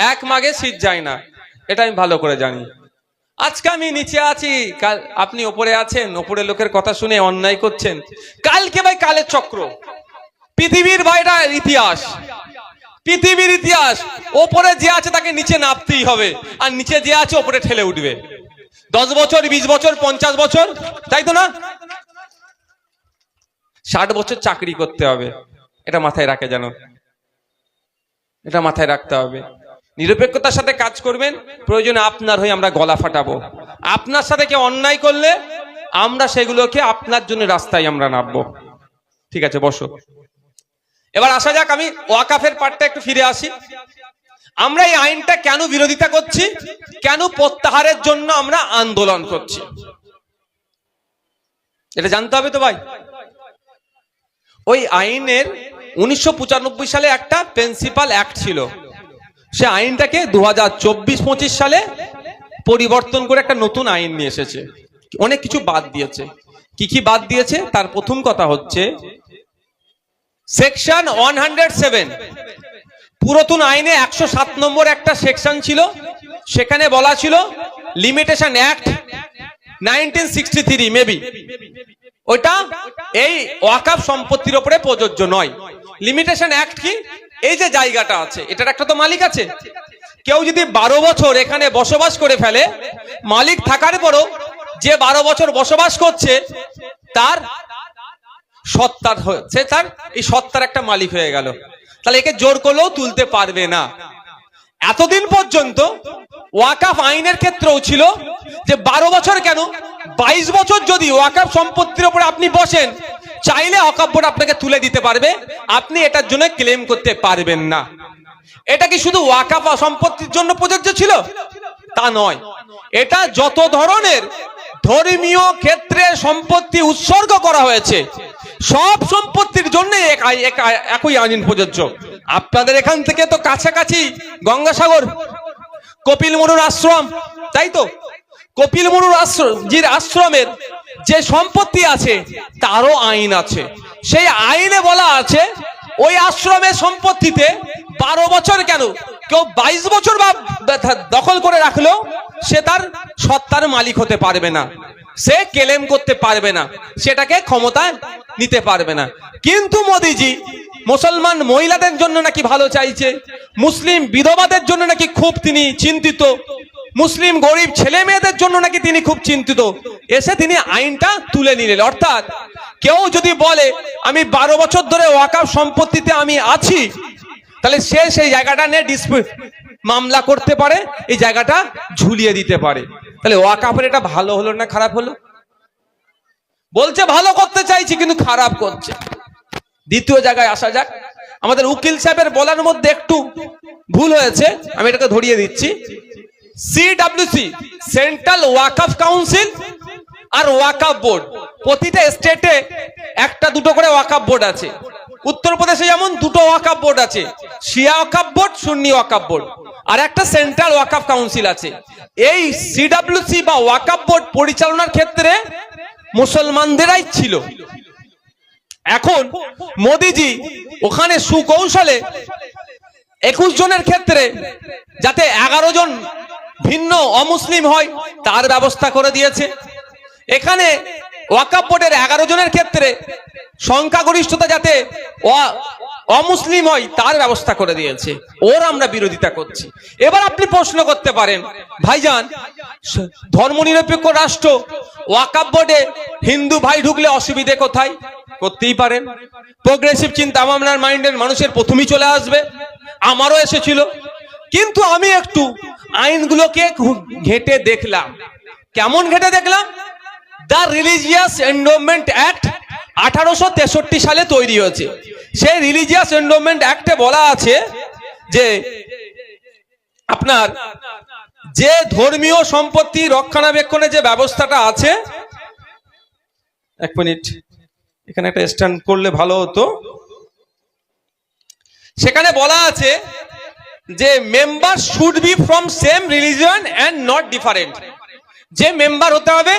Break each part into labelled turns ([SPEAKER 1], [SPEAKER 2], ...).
[SPEAKER 1] এক মাগে শীত যায় না। এটা আমি ভালো করে জানি। আজকে আমি নিচে আছি, কাল আপনি ওপরে আছেন ওপরে লোকের কথা শুনে অন্যায় করছেন। কালকে ভাই কালের চক্র। পৃথিবীর বাইরা ইতিহাস। পৃথিবীর ইতিহাস। ওপরে যে আছে তাকে নিচে নামতেই হবে, আর নিচে যে আছে ওপরে ঠেলে উঠবে। দশ বছর, বিশ বছর, পঞ্চাশ বছর, তাই তো না? ষাট বছর চাকরি করতে হবে। এটা মাথায় রাখে যেন। এটা মাথায় রাখতে হবে। নিরপেক্ষতার সাথে কাজ করবেন, প্রয়োজনে আপনার হয়ে আমরা গলা ফাটাবো। আপনার সাথে কেউ অন্যায় করলে আমরা সেগুলোকে আপনার জন্য রাস্তায় আমরা নামবো। ঠিক আছে, বসো। এবার আসা যাক, আমি ওয়াকাফের পার্টটা একটু ফিরে আসি। আমরা এই আইনটা কেন বিরোধিতা করছি, কেন প্রত্যাহারের জন্য আমরা আন্দোলন করছি? এটা জানতে হবে তো ভাই। ওই আইনের উনিশশো পঁচানব্বই সালে একটা প্রিন্সিপাল অ্যাক্ট ছিল। সে আইনটাকে দু হাজার চব্বিশ পঁচিশ সালে পরিবর্তন করে একটা নতুন আইন নিয়ে এসেছে। অনেক কিছু বাদ দিয়েছে। কি কি বাদ দিয়েছে? তার প্রথম কথা হচ্ছে, সেকশন ওয়ান হান্ড্রেড সেভেন। পুরাতন আইনে একশো সাত নম্বর একটা সেকশন ছিল। সেখানে বলা ছিল, limitation act nineteen sixty three, maybe. ওইটা এই ওয়াকাফ সম্পত্তির উপরে প্রযোজ্য নয়। লিমিটেশন অ্যাক্ট কি? এই যে জায়গাটা আছে, এটার একটা তো মালিক আছে। কেউ যদি বারো বছর এখানে বসবাস করে ফেলে, মালিক থাকার পরও যে বারো বছর বসবাস করছে, তার সত্তার হচ্ছে তার এই সত্তার একটা মালিক হয়ে গেল। তাহলে একে জোর করলেও তুলতে পারবে না। এতদিন পর্যন্ত ওয়াকাফ আইনের ক্ষেত্রেও ছিল যে বারো বছর কেন? বাইশ বছর যদি ওয়াকাফ সম্পত্তির উপরে আপনি বসেন চাইলে বোর্ড আপনাকে তুলে দিতে পারবে। আপনি এটার জন্য ক্লেম করতে পারবেন না। এটা কি শুধু ওয়াকাফ সম্পত্তির জন্য প্রযোজ্য ছিল? তা নয়। এটা যত ধরনের ধর্মীয় ক্ষেত্রে সম্পত্তি উৎসর্গ করা হয়েছে, সব সম্পত্তির জন্য একই আইন প্রযোজ্য। আপনাদের এখান থেকে তো কাছাকাছি গঙ্গাসাগর কপিল মুনুর আশ্রম, তাই তো? কপিল মুনুর আশ্রম জির আশ্রমের যে সম্পত্তি আছে, তারও আইন আছে। সেই আইনে বলা আছে, ওই আশ্রমের সম্পত্তিতে বারো বছর কেন? কেউ বাইশ বছর বা দখল করে রাখলেও সে তার সত্তার মালিক হতে পারবে না। সে কেলেম করতে পারবে না। সেটাকে ক্ষমতায় নিতে পারবে না। কিন্তু মোদিজি, মুসলমান মহিলাদের জন্য নাকি ভালো চাইছে? মুসলিম বিধবাদের জন্য নাকি খুব তিনি চিন্তিত? মুসলিম গরিব ছেলে মেয়েদের জন্য নাকি তিনি খুব চিন্তিত? এসে তিনি আইনটা তুলে নিলেন। অর্থাৎ কেউ যদি বলে, আমি বারো বছর ধরে ওয়াকাফ সম্পত্তিতে আমি আছি, তাহলে সে সেই জায়গাটা নিয়ে ডিসপিউট মামলা করতে পারে, এই জায়গাটা ঝুলিয়ে দিতে পারে। তাহলে ওয়াকাফের এটা ভালো হলো না খারাপ হলো? বলছে, ভালো করতে চাইছি, কিন্তু খারাপ করছে। দ্বিতীয় জায়গায় আসা যাক। আমাদের উকিল সাহেবের বলার মধ্যে একটু ভুল হয়েছে। আমি এটাকে ধরিয়ে দিচ্ছি। সিডাব্লিউসি সেন্ট্রাল ওয়াকাফ কাউন্সিল আর ওয়াকাফ বোর্ড প্রতিটা স্টেটে একটা দুটো করে ওয়াকাফ বোর্ড আছে। উত্তরপ্রদেশে যেমন দুটো ওয়াকাফ বোর্ড আছে শিয়া ওয়াকাফ বোর্ড সুন্নি ওয়াকাফ বোর্ড আর একটা সেন্ট্রাল ওয়াকাফ কাউন্সিল আছে। এই সিডাব্লিউসি বা ওয়াকাফ বোর্ড পরিচালনার ক্ষেত্রে মুসলমানদেরাই ছিল। এখন মোদিজি ওখানে সুকৌশলে একুশ জনের ক্ষেত্রে যাতে এগারো জন ভিন্ন অমুসলিম হয়, তার ব্যবস্থা করে দিয়েছে। এখানে ওয়াকাপ বোর্ডের এগারো জনের ক্ষেত্রে সংখ্যাগরিষ্ঠতা যাতে অমুসলিম হয়, তার ব্যবস্থা করে দিয়েছে। ওর আমরা বিরোধিতা করছি। এবার আপনি প্রশ্ন করতে পারেন, ভাইজান, ধর্মনিরপেক্ষ রাষ্ট্র ওয়াকাপ বোর্ডে হিন্দু ভাই ঢুকলে অসুবিধে কোথায়? করতেই পারেন। প্রোগ্রেসিভ চিন্তা ভাবনার মাইন্ডের মানুষের প্রথমেই চলে আসবে। আমারও এসেছিল। কিন্তু আমি একটু আইনগুলোকে ঘেটে দেখলাম। কেমন ঘেটে দেখলাম? দ্য রিলিজিয়াস এন্ডোমেন্ট অ্যাক্ট আঠারোশো তেষট্টি সালে তৈরি হয়েছে। সেই রিলিজিয়াস এন্ডোমেন্ট অ্যাক্টে বলা আছে যে, আপনার যে ধর্মীয় সম্পত্তি রক্ষণাবেক্ষণের যে ব্যবস্থাটা আছে, এক মিনিট, এখানে একটা স্ট্যান্ড করলে ভালো হতো। সেখানে বলা আছে যে member should be from same religion and not different যে মেম্বার হতে হবে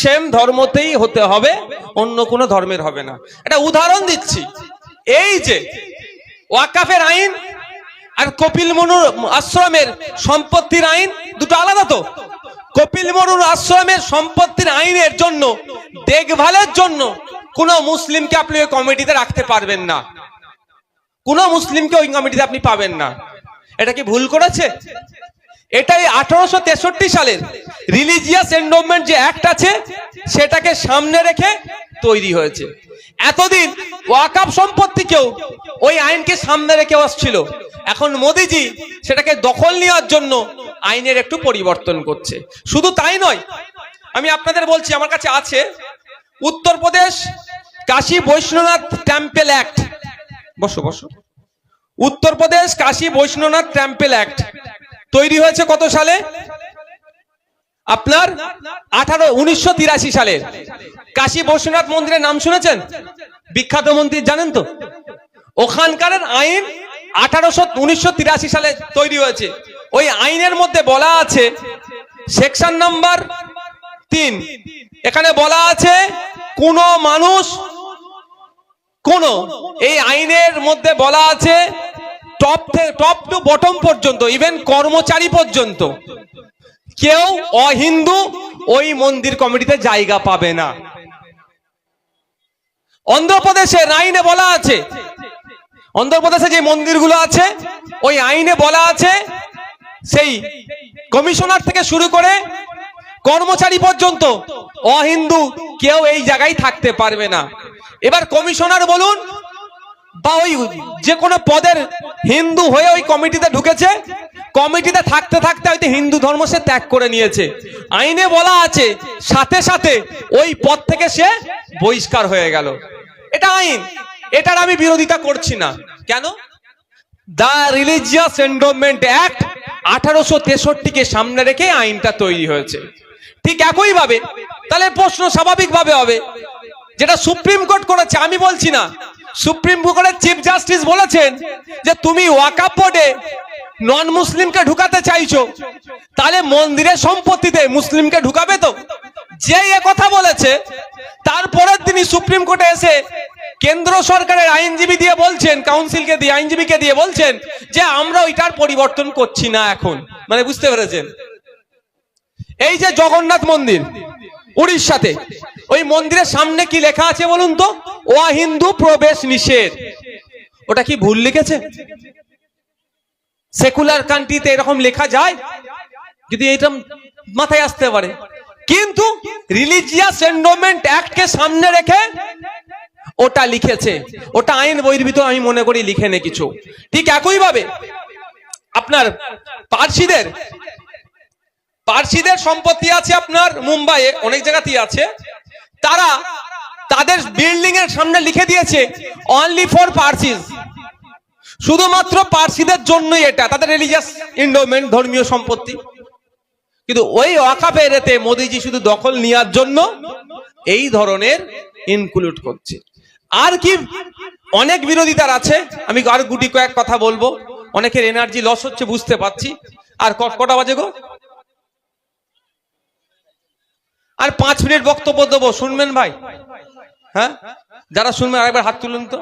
[SPEAKER 1] সেম ধর্মতেই হতে হবে, অন্য কোনো ধর্মের হবে না। এটা উদাহরণ দিচ্ছি। এই যে, ওয়াকাফের আইন আর কপিল মনুর আশ্রমের সম্পত্তির আইন দুটো আলাদা তো। কপিল মনুর আশ্রমের সম্পত্তির আইনের জন্য, দেখভালের জন্য কোন মুসলিমকে আপনি ওই কমিটিতে রাখতে পারবেন না। কোন মুসলিমকে ওই কমিটিতে আপনি পাবেন না। এটা কি ভুল করেছে? এটাই আঠারোশো তেষট্টি সালের রিলিজিয়াস এন্ডোমেন্ট যে অ্যাক্ট আছে, সেটাকে সামনে রেখে তৈরি হয়েছে। এতদিন ওয়াকাপ সম্পত্তিকেও ওই আইনকে সামনে রেখে আসছিল। এখন মোদিজি সেটাকে দখল নেওয়ার জন্য আইনের একটু পরিবর্তন করছে। শুধু তাই নয়, আমি আপনাদের বলছি, আমার কাছে আছে উত্তরপ্রদেশ কাশী বৈষ্ণনাথ টেম্পেল অ্যাক্ট বসো বসো। Uttar Pradesh Kashi Baishnath temple act. তৈরি হয়েছে কত সালে? আপনার আঠারো, উনিশশো সালে। কাশী বৈশ্বনাথ মন্দিরের নাম শুনেছেন? বিখ্যাত মন্দির, জানেন তো? ওখানকার আইন আঠারোশো, উনিশশো সালে তৈরি হয়েছে। ওই আইনের মধ্যে বলা আছে, সেকশন নাম্বার তিন। এখানে বলা আছে, কোন মানুষ, কোন, এই আইনের মধ্যে বলা আছে টপ টপ টু বটম পর্যন্ত ইভেন কর্মচারী পর্যন্ত। কেউ অহিন্দু ওই মন্দির কমিটিতে জায়গা পাবে না। অন্ধ্রপ্রদেশের আইনে বলা আছে। অন্ধ্রপ্রদেশে যে মন্দিরগুলো আছে, ওই আইনে বলা আছে, সেই কমিশনার থেকে শুরু করে কর্মচারী পর্যন্ত অহিন্দু কেউ এই জায়গায় থাকতে পারবে না। এবার কমিশনার বলুন বা ওই যে কোনো পদের হিন্দু হয়ে ওই কমিটিতে ঢুকেছে, কমিটিতে থাকতে থাকতে হয়তো হিন্দু ধর্ম সে ত্যাগ করে নিয়েছে। আইনে বলা আছে, সাথে সাথে ওই পদ থেকে সে বহিষ্কার হয়ে গেল। এটা আইন, এটার আমি বিরোধিতা করছি না। কেন? দা রিলিজিয়াস এন্ডোমেন্ট অ্যাক্ট আঠারোশো তেষট্টিকে সামনে রেখে আইনটা তৈরি হয়েছে। ঠিক একই ভাবে তাহলে প্রশ্ন স্বাভাবিকভাবে হবে, যেটা সুপ্রিম কোর্ট করেছে, আমি বলছি না সুপ্রিম কোর্টের চিফ জাস্টিস বলেছেন যে তুমি ওয়াকাপ বোর্ডে নন মুসলিমকে ঢুকাতে চাইছো, তাহলে মন্দিরের সম্পত্তিতে মুসলিমকে ঢুকাবে তো? যে এ কথা বলেছে তারপরের তিনি সুপ্রিম কোর্টে এসে কেন্দ্র সরকারের আইনজীবী দিয়ে বলছেন, কাউন্সিলকে দিয়ে, আইনজীবীকে দিয়ে বলছেন যে আমরা ওইটার পরিবর্তন করছি না এখন। মানে বুঝতে পেরেছেন? এই যে জগন্নাথ মন্দির, উড়িষ্যাতে, ওই মন্দিরের সামনে কি লেখা আছে বলুন তো? ও হিন্দু প্রবেশ নিষেধ। ওটা কি ভুল লিখেছে? সেকুলার কান্ট্রিতে এরকম লেখা যায়, যদি এটা মাথায় আসতে পারে। কিন্তু রিলিজিয়াস এন্ডোমেন্ট অ্যাক্টকে সামনে রেখে ওটা লিখেছে। ওটা আইন বহির্ভূত, আমি মনে করি লিখে নে কিছু। ঠিক একই ভাবে আপনার পার্সিদের পার্সিদের সম্পত্তি আছে আপনার মুম্বাইয়ে, অনেক জায়গাতেই আছে। তারা তাদের বিল্ডিং এর সামনে লিখে দিয়েছে অনলি ফর পার্সিস শুধুমাত্র পার্সিদের জন্যই এটা, তাদের রিলিজিয়াস ইন্ডোমেন্ট ধর্মীয় সম্পত্তি। কিন্তু ওই ওয়াকাফের এতে মোদিজি শুধু দখল নেওয়ার জন্য এই ধরনের ইনক্লুড করছে। আর কি অনেক বিরোধিতার আছে, আমি আর গুটি কয়েক কথা বলব, অনেকের এনার্জি লস হচ্ছে, বুঝতে পারছি। আর কটা বাজে গো? আর পাঁচ মিনিট বক্তব্য দেবো, শুনবেন ভাই? হ্যাঁ? যারা শুনবেন আরেকবার হাত তুলুন তো।